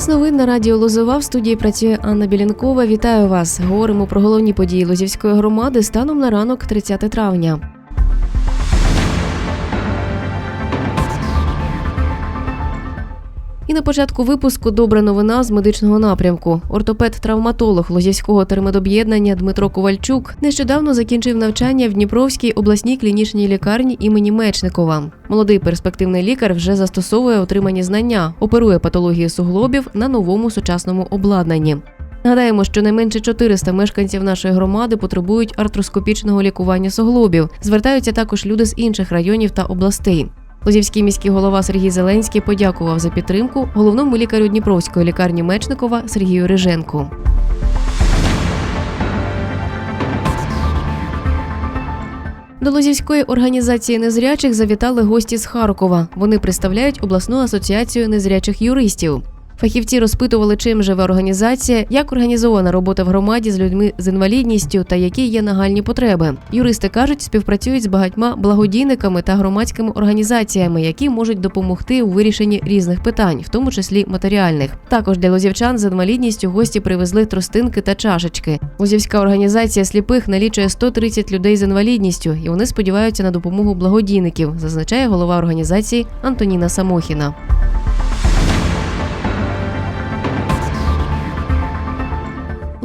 Час новин на радіо Лозова в студії працює Анна Білянкова. Вітаю вас. Говоримо про головні події Лозівської громади станом на ранок 30 травня. І на початку випуску добра новина з медичного напрямку. Ортопед-травматолог Лозівського термедоб'єднання Дмитро Ковальчук нещодавно закінчив навчання в Дніпровській обласній клінічній лікарні імені Мечникова. Молодий перспективний лікар вже застосовує отримані знання, оперує патології суглобів на новому сучасному обладнанні. Нагадаємо, що найменше 400 мешканців нашої громади потребують артроскопічного лікування суглобів. Звертаються також люди з інших районів та областей. Лозівський міський голова Сергій Зеленський подякував за підтримку головному лікарю Дніпровської лікарні Мечникова Сергію Риженку. До Лозівської організації незрячих завітали гості з Харкова. Вони представляють обласну асоціацію незрячих юристів. Фахівці розпитували, чим живе організація, як організована робота в громаді з людьми з інвалідністю та які є нагальні потреби. Юристи кажуть, співпрацюють з багатьма благодійниками та громадськими організаціями, які можуть допомогти у вирішенні різних питань, в тому числі матеріальних. Також для лозівчан з інвалідністю гості привезли тростинки та чашечки. Лозівська організація сліпих налічує 130 людей з інвалідністю, і вони сподіваються на допомогу благодійників, зазначає голова організації Антоніна Самохіна.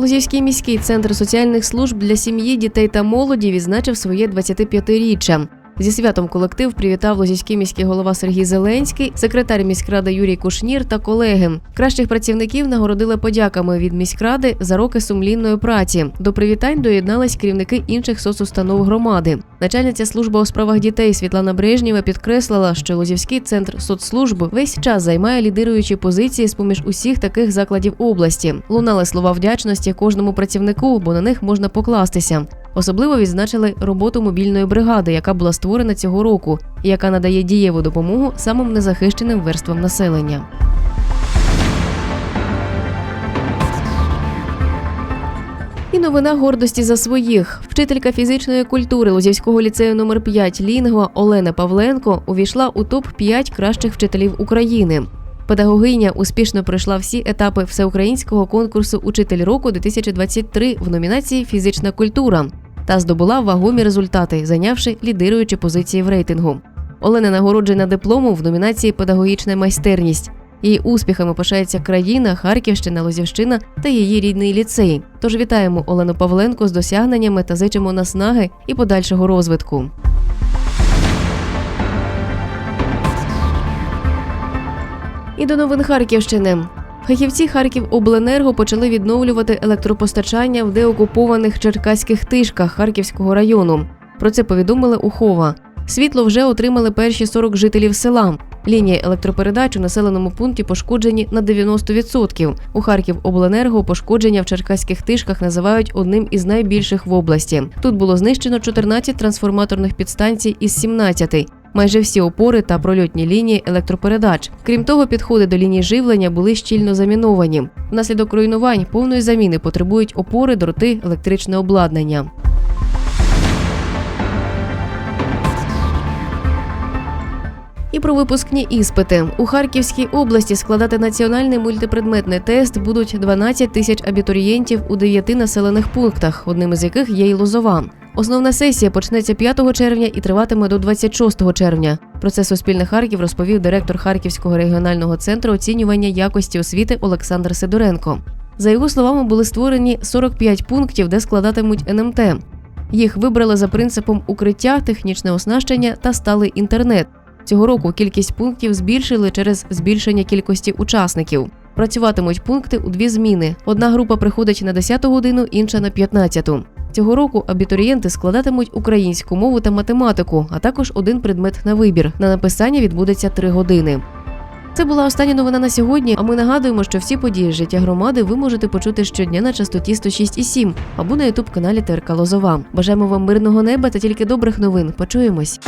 Лозівський міський центр соціальних служб для сім'ї, дітей та молоді відзначив своє 25-річчя. Зі святом колектив привітав Лозівський міський голова Сергій Зеленський, секретар міськради Юрій Кушнір та колеги. Кращих працівників нагородили подяками від міськради за роки сумлінної праці. До привітань доєднались керівники інших соцустанов громади. Начальниця служби у справах дітей Світлана Брежнєва підкреслила, що Лозівський центр соцслужб весь час займає лідируючі позиції з поміж усіх таких закладів області. Лунали слова вдячності кожному працівнику, бо на них можна покластися. Особливо відзначили роботу мобільної бригади, яка була створена цього року, і яка надає дієву допомогу самим незахищеним верствам населення. І новина гордості за своїх. Вчителька фізичної культури Лозівського ліцею номер 5 Лінгва Олена Павленко увійшла у топ 5 кращих вчителів України. Педагогиня успішно пройшла всі етапи всеукраїнського конкурсу Учитель року 2023 в номінації Фізична культура та здобула вагомі результати, зайнявши лідируючі позиції в рейтингу. Олена нагороджена дипломом в номінації Педагогічна майстерність. Її успіхами пишається країна, Харківщина, Лозівщина та її рідний ліцей. Тож вітаємо Олену Павленко з досягненнями та зичимо наснаги і подальшого розвитку. І до новин Харківщини. Фахівці Харківобленерго почали відновлювати електропостачання в деокупованих черкаських тишках Харківського району. Про це повідомили у Хова. Світло вже отримали перші 40 жителів села. Лінії електропередач у населеному пункті пошкоджені на 90%. У Харківобленерго пошкодження в черкаських тишках називають одним із найбільших в області. Тут було знищено 14 трансформаторних підстанцій із 17 майже всі опори та прольотні лінії електропередач. Крім того, підходи до ліній живлення були щільно заміновані. Внаслідок руйнувань повної заміни потребують опори, дроти, електричне обладнання. І про випускні іспити у Харківській області складати національний мультипредметний тест будуть 12 тисяч абітурієнтів у 9 населених пунктах, одним із яких є й Лозова. Основна сесія почнеться 5 червня і триватиме до 26 червня. Про це Суспільне Харків розповів директор Харківського регіонального центру оцінювання якості освіти Олександр Сидоренко. За його словами, були створені 45 пунктів, де складатимуть НМТ. Їх вибрали за принципом укриття, технічне оснащення та сталий інтернет. Цього року кількість пунктів збільшили через збільшення кількості учасників. Працюватимуть пункти у дві зміни. Одна група приходить на 10 годину, інша на 15. Цього року абітурієнти складатимуть українську мову та математику, а також один предмет на вибір. На написання відбудеться три години. Це була остання новина на сьогодні. А ми нагадуємо, що всі події життя громади ви можете почути щодня на частоті 106,7 або на ютуб каналі ТРК Лозова. Бажаємо вам мирного неба та тільки добрих новин. Почуємось.